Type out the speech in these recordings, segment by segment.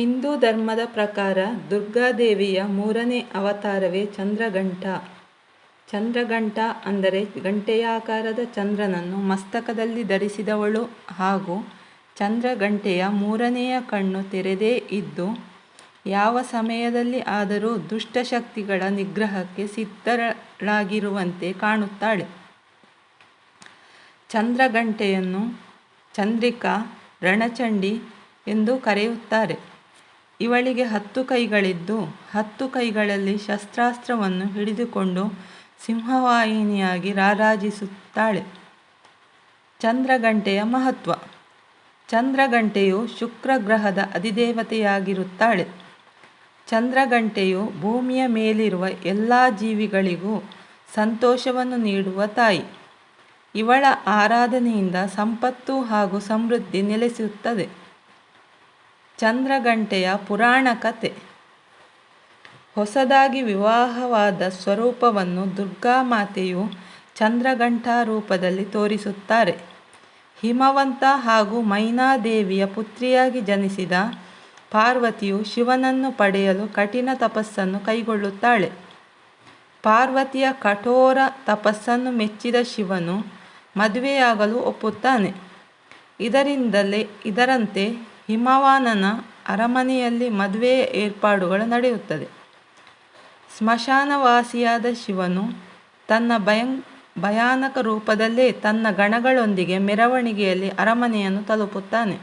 ಹಿಂದೂ ಧರ್ಮದ ಪ್ರಕಾರ ದುರ್ಗಾದೇವಿಯ ಮೂರನೇ ಅವತಾರವೇ ಚಂದ್ರಘಂಟ. ಚಂದ್ರಘಂಟ ಅಂದರೆ ಗಂಟೆಯಾಕಾರದ ಚಂದ್ರನನ್ನು ಮಸ್ತಕದಲ್ಲಿ ಧರಿಸಿದವಳು ಹಾಗೂ ಚಂದ್ರಘಂಟೆಯ ಮೂರನೆಯ ಕಣ್ಣು ತೆರೆದೇ ಇದ್ದು, ಯಾವ ಸಮಯದಲ್ಲಿ ಆದರೂ ದುಷ್ಟಶಕ್ತಿಗಳ ನಿಗ್ರಹಕ್ಕೆ ಸಿದ್ಧಳಾಗಿರುವಂತೆ ಕಾಣುತ್ತಾಳೆ. ಚಂದ್ರಘಂಟೆಯನ್ನು ಚಂದ್ರಿಕಾ ರಣಚಂಡಿ ಎಂದು ಕರೆಯುತ್ತಾರೆ. ಇವಳಿಗೆ ಹತ್ತು ಕೈಗಳಿದ್ದು, ಹತ್ತು ಕೈಗಳಲ್ಲಿ ಶಸ್ತ್ರಾಸ್ತ್ರವನ್ನು ಹಿಡಿದುಕೊಂಡು ಸಿಂಹವಾಹಿನಿಯಾಗಿ ರಾರಾಜಿಸುತ್ತಾಳೆ. ಚಂದ್ರಗಂಟೆಯ ಮಹತ್ವ. ಚಂದ್ರಗಂಟೆಯು ಶುಕ್ರ ಗ್ರಹದ ಅಧಿದೇವತೆಯಾಗಿರುತ್ತಾಳೆ. ಚಂದ್ರಗಂಟೆಯು ಭೂಮಿಯ ಮೇಲಿರುವ ಎಲ್ಲ ಜೀವಿಗಳಿಗೂ ಸಂತೋಷವನ್ನು ನೀಡುವ ತಾಯಿ. ಇವಳ ಆರಾಧನೆಯಿಂದ ಸಂಪತ್ತು ಹಾಗೂ ಸಮೃದ್ಧಿ ನೆಲೆಸುತ್ತದೆ ಚಂದ್ರಘಂಟೆಯ ಪುರಾಣ ಕತೆ. ಹೊಸದಾಗಿ ವಿವಾಹವಾದ ಸ್ವರೂಪವನ್ನು ದುರ್ಗಾಮಾತೆಯು ಚಂದ್ರಗಂಟಾ ರೂಪದಲ್ಲಿ ತೋರಿಸುತ್ತಾರೆ. ಹಿಮವಂತ ಹಾಗೂ ಮೈನಾದೇವಿಯ ಪುತ್ರಿಯಾಗಿ ಜನಿಸಿದ ಪಾರ್ವತಿಯು ಶಿವನನ್ನು ಪಡೆಯಲು ಕಠಿಣ ತಪಸ್ಸನ್ನು ಕೈಗೊಳ್ಳುತ್ತಾಳೆ. ಪಾರ್ವತಿಯ ಕಠೋರ ತಪಸ್ಸನ್ನು ಮೆಚ್ಚಿದ ಶಿವನು ಮದುವೆಯಾಗಲು ಒಪ್ಪುತ್ತಾನೆ. ಇದರಿಂದಲೇ ಇದರಂತೆ ಹಿಮವಾನನ ಅರಮನೆಯಲ್ಲಿ ಮದುವೆ ಏರ್ಪಾಡುಗಳು ನಡೆಯುತ್ತದೆ. ಸ್ಮಶಾನವಾಸಿಯಾದ ಶಿವನು ತನ್ನ ಭಯಂ, ಭಯಾನಕ ರೂಪದಲ್ಲೇ ತನ್ನ ಗಣಗಳೊಂದಿಗೆ ಮೆರವಣಿಗೆಯಲ್ಲಿ ಅರಮನೆಯನ್ನು ತಲುಪುತ್ತಾನೆ.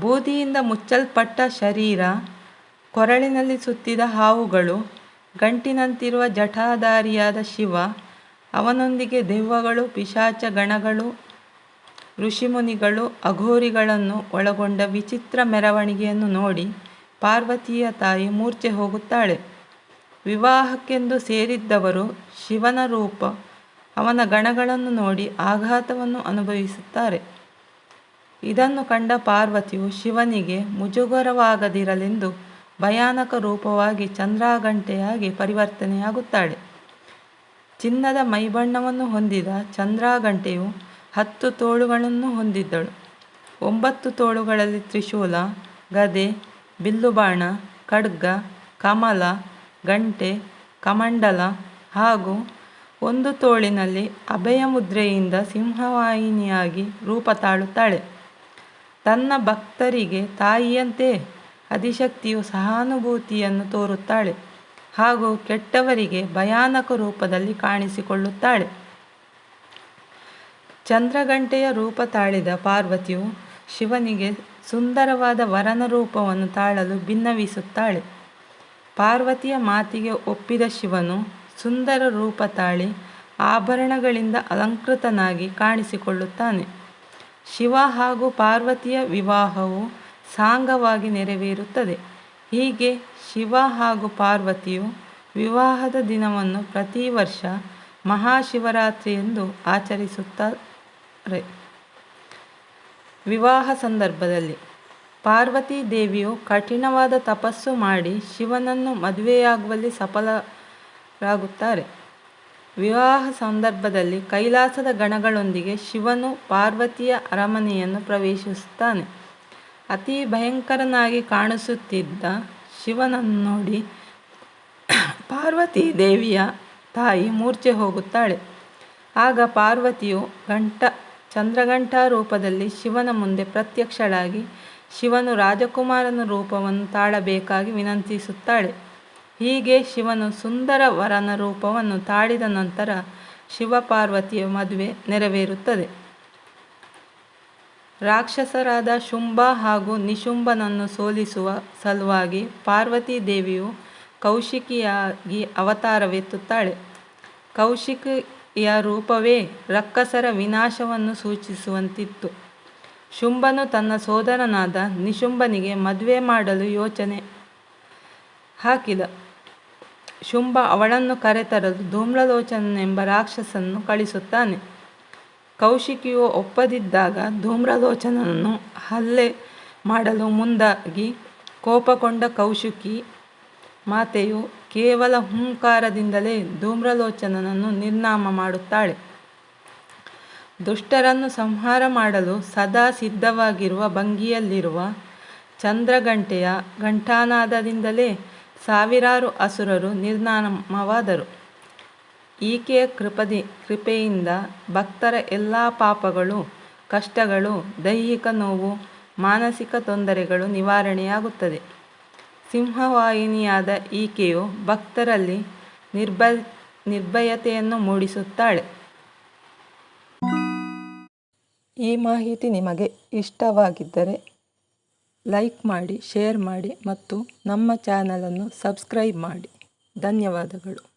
ಬೂದಿಯಿಂದ ಮುಚ್ಚಲ್ಪಟ್ಟ ಶರೀರ, ಕೊರಳಿನಲ್ಲಿ ಸುತ್ತಿದ ಹಾವುಗಳು, ಗಂಟಿನಂತಿರುವ ಜಠಾಧಾರಿಯಾದ ಶಿವ, ಅವನೊಂದಿಗೆ ದೆವ್ವಗಳು, ಪಿಶಾಚ ಗಣಗಳು ಋಷಿಮುನಿಗಳು ಅಘೋರಿಗಳನ್ನು ಒಳಗೊಂಡ ವಿಚಿತ್ರ ಮೆರವಣಿಗೆಯನ್ನು ನೋಡಿ ಪಾರ್ವತಿಯ ತಾಯಿ ಮೂರ್ಛೆ ಹೋಗುತ್ತಾಳೆ. ವಿವಾಹಕ್ಕೆಂದು ಸೇರಿದ್ದವರು ಶಿವನ ರೂಪ, ಅವನ ಗಣಗಳನ್ನು ನೋಡಿ ಆಘಾತವನ್ನು ಅನುಭವಿಸುತ್ತಾರೆ. ಇದನ್ನು ಕಂಡ ಪಾರ್ವತಿಯು ಶಿವನಿಗೆ ಮುಜುಗರವಾಗದಿರಲೆಂದು ಭಯಾನಕ ರೂಪವಾಗಿ ಚಂದ್ರಾಗಂಟೆಯಾಗಿ ಪರಿವರ್ತನೆಯಾಗುತ್ತಾಳೆ. ಚಿನ್ನದ ಮೈಬಣ್ಣವನ್ನು ಹೊಂದಿದ ಚಂದ್ರಘಂಟೆಯು ಹತ್ತು ತೋಳುಗಳನ್ನು ಹೊಂದಿದ್ದಳು. ಒಂಬತ್ತು ತೋಳುಗಳಲ್ಲಿ ತ್ರಿಶೂಲ, ಗದೆ, ಬಿಲ್ಲುಬಾಣ, ಖಡ್ಗ, ಕಮಲ, ಗಂಟೆ, ಕಮಂಡಲ ಹಾಗೂ ಒಂದು ತೋಳಿನಲ್ಲಿ ಅಭಯ ಮುದ್ರೆಯಿಂದ ಸಿಂಹವಾಹಿನಿಯಾಗಿ ರೂಪ ತಾಳುತ್ತಾಳೆ. ತನ್ನ ಭಕ್ತರಿಗೆ ತಾಯಿಯಂತೆ ಅಧಿಶಕ್ತಿಯು ಸಹಾನುಭೂತಿಯನ್ನು ತೋರುತ್ತಾಳೆ ಹಾಗೂ ಕೆಟ್ಟವರಿಗೆ ಭಯಾನಕ ರೂಪದಲ್ಲಿ ಕಾಣಿಸಿಕೊಳ್ಳುತ್ತಾಳೆ. ಚಂದ್ರಘಂಟೆಯ ರೂಪ ತಾಳಿದ ಪಾರ್ವತಿಯು ಶಿವನಿಗೆ ಸುಂದರವಾದ ವರನ ರೂಪವನ್ನು ತಾಳಲು ಭಿನ್ನವಿಸುತ್ತಾಳೆ ಪಾರ್ವತಿಯ ಮಾತಿಗೆ ಒಪ್ಪಿದ ಶಿವನು ಸುಂದರ ರೂಪ ತಾಳಿ ಆಭರಣಗಳಿಂದ ಅಲಂಕೃತನಾಗಿ ಕಾಣಿಸಿಕೊಳ್ಳುತ್ತಾನೆ. ಶಿವ ಹಾಗೂ ಪಾರ್ವತಿಯ ವಿವಾಹವು ಸಾಂಗವಾಗಿ ನೆರವೇರುತ್ತದೆ. ಹೀಗೆ ಶಿವ ಹಾಗೂ ಪಾರ್ವತಿಯು ವಿವಾಹದ ದಿನವನ್ನು ಪ್ರತಿ ವರ್ಷ ಮಹಾಶಿವರಾತ್ರಿ ಎಂದು ಆಚರಿಸುತ್ತಾರೆ ವಿವಾಹ ಸಂದರ್ಭದಲ್ಲಿ ಪಾರ್ವತಿ ದೇವಿಯು ಕಠಿಣವಾದ ತಪಸ್ಸು ಮಾಡಿ ಶಿವನನ್ನು ಮದುವೆಯಾಗುವಲ್ಲಿ ಸಫಲರಾಗುತ್ತಾರೆ. ವಿವಾಹ ಸಂದರ್ಭದಲ್ಲಿ ಕೈಲಾಸದ ಗಣಗಳೊಂದಿಗೆ ಶಿವನು ಪಾರ್ವತಿಯ ಅರಮನೆಯನ್ನು ಪ್ರವೇಶಿಸುತ್ತಾನೆ. ಅತಿ ಭಯಂಕರನಾಗಿ ಕಾಣಿಸುತ್ತಿದ್ದ ಶಿವನನ್ನು ನೋಡಿ ಪಾರ್ವತಿ ದೇವಿಯ ತಾಯಿ ಮೂರ್ಛೆ ಹೋಗುತ್ತಾಳೆ. ಆಗ ಪಾರ್ವತಿಯು ಘಂಟ ಚಂದ್ರಘಂಟಾ ರೂಪದಲ್ಲಿ ಶಿವನ ಮುಂದೆ ಪ್ರತ್ಯಕ್ಷಳಾಗಿ ಶಿವನು ರಾಜಕುಮಾರನ ರೂಪವನ್ನು ತಾಳಬೇಕಾಗಿ ವಿನಂತಿಸುತ್ತಾಳೆ. ಹೀಗೆ ಶಿವನು ಸುಂದರ ವರನ ರೂಪವನ್ನು ತಾಳಿದ ನಂತರ ಶಿವಪಾರ್ವತಿಯ ಮದುವೆ ನೆರವೇರುತ್ತದೆ. ರಾಕ್ಷಸರಾದ ಶುಂಭ ಹಾಗೂ ನಿಶುಂಭನನ್ನು ಸೋಲಿಸುವ ಸಲುವಾಗಿ ಪಾರ್ವತಿ ದೇವಿಯು ಕೌಶಿಕಿಯಾಗಿ ಅವತಾರವೆತ್ತುತ್ತಾಳೆ. ಕೌಶಿಕಿಯ ರೂಪವೇ ರಕ್ಕಸರ ವಿನಾಶವನ್ನು ಸೂಚಿಸುವಂತಿತ್ತು. ಶುಂಭನು ತನ್ನ ಸೋದರನಾದ ನಿಶುಂಭನಿಗೆ ಮದುವೆ ಮಾಡಲು ಯೋಚನೆ ಹಾಕಿದ. ಶುಂಭ ಅವಳನ್ನು ಕರೆತರಲು ಧೂಮ್ರಲೋಚನನೆಂಬ ರಾಕ್ಷಸನ್ನು ಕಳಿಸುತ್ತಾನೆ. ಕೌಶಿಕಿಯು ಒಪ್ಪದಿದ್ದಾಗ ಧೂಮ್ರಲೋಚನನನ್ನು ಹಲ್ಲೆ ಮಾಡಲು ಮುಂದಾಗಿ ಕೋಪಗೊಂಡ ಕೌಶಿಕಿ ಮಾತೆಯು ಕೇವಲ ಹುಂಕಾರದಿಂದಲೇ ಧೂಮ್ರಲೋಚನನನ್ನು ನಿರ್ನಾಮ ಮಾಡುತ್ತಾಳೆ ದುಷ್ಟರನ್ನು ಸಂಹಾರ ಮಾಡಲು ಸದಾ ಸಿದ್ಧವಾಗಿರುವ ಭಂಗಿಯಲ್ಲಿರುವ ಚಂದ್ರಗಂಟೆಯ ಘಂಟಾನಾದದಿಂದಲೇ ಸಾವಿರಾರು ಅಸುರರು ನಿರ್ನಾಮವಾದರು. ಈಕೆಯ ಕೃಪದಿ ಕೃಪೆಯಿಂದ ಭಕ್ತರ ಎಲ್ಲ ಪಾಪಗಳು, ಕಷ್ಟಗಳು, ದೈಹಿಕ ನೋವು, ಮಾನಸಿಕ ತೊಂದರೆಗಳು ನಿವಾರಣೆಯಾಗುತ್ತದೆ. ಸಿಂಹವಾಹಿನಿಯಾದ ಈಕೆಯು ಭಕ್ತರಲ್ಲಿ ನಿರ್ಭಯತೆಯನ್ನು ಮೂಡಿಸುತ್ತಾಳೆ. ಈ ಮಾಹಿತಿ ನಿಮಗೆ ಇಷ್ಟವಾಗಿದ್ದರೆ ಲೈಕ್ ಮಾಡಿ, ಶೇರ್ ಮಾಡಿ ಮತ್ತು ನಮ್ಮ ಚಾನಲನ್ನು ಸಬ್ಸ್ಕ್ರೈಬ್ ಮಾಡಿ. ಧನ್ಯವಾದಗಳು.